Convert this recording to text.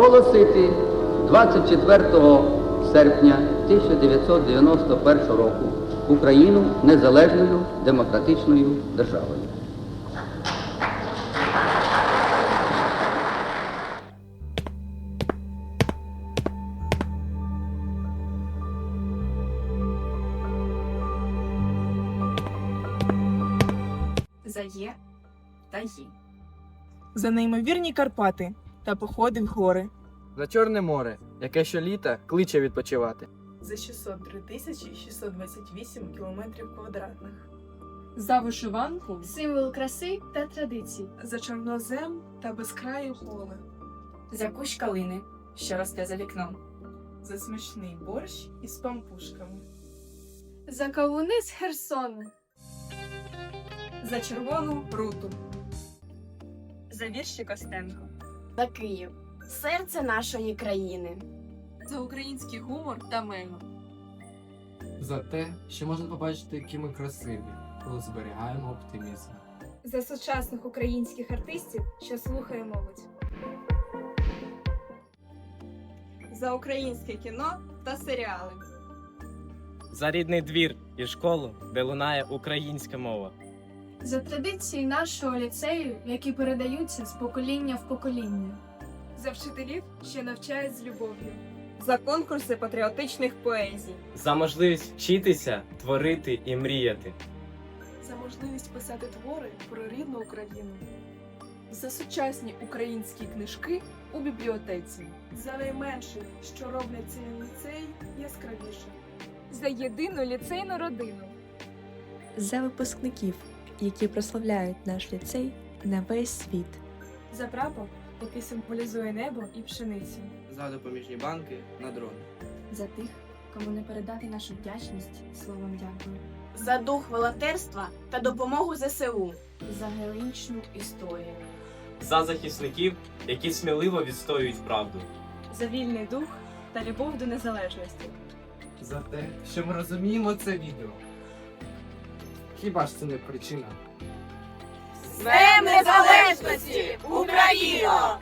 Оголосити 24 серпня 1991 року Україну незалежною демократичною державою. за є та ї. за неймовірні Карпати та походи в гори, За Чорне море, яке щоліта кличе відпочивати. за 603 тисячі 628 кілометрів квадратних, За вишиванку символ краси та традицій. за чорнозем та безкрає поле, за кущ калини, що росте за вікном. за смачний борщ із пампушками, За кавуни з Херсону. За червону руту. За вірші Костенко. За Київ. Серце нашої країни. За український гумор та мемо. за те, що можна побачити, які ми красиві, коли зберігаємо оптимізм. за сучасних українських артистів, що слухає молодь. За українське кіно та серіали. за рідний двір і школу, де лунає українська мова. За традиції нашого ліцею, які передаються з покоління в покоління. За вчителів, що навчають з любов'ю. За конкурси патріотичних поезій. За можливість вчитися, творити і мріяти. за можливість писати твори про рідну Україну, за сучасні українські книжки у бібліотеці, за найменших, що роблять цей ліцей яскравішим. За єдину ліцейну родину. за випускників, які прославляють наш ліцей на весь світ. За прапор, який символізує небо і пшеницю. За допоміжні банки на дрони. За тих, кому не передати нашу вдячність словом дякую. За дух волонтерства та допомогу ЗСУ. За героїчну історію. За захисників, які сміливо відстоюють правду. За вільний дух та любов до незалежності. За те, що ми розуміємо це відео. Хіба ж це не причина? З Незалежності! Україно!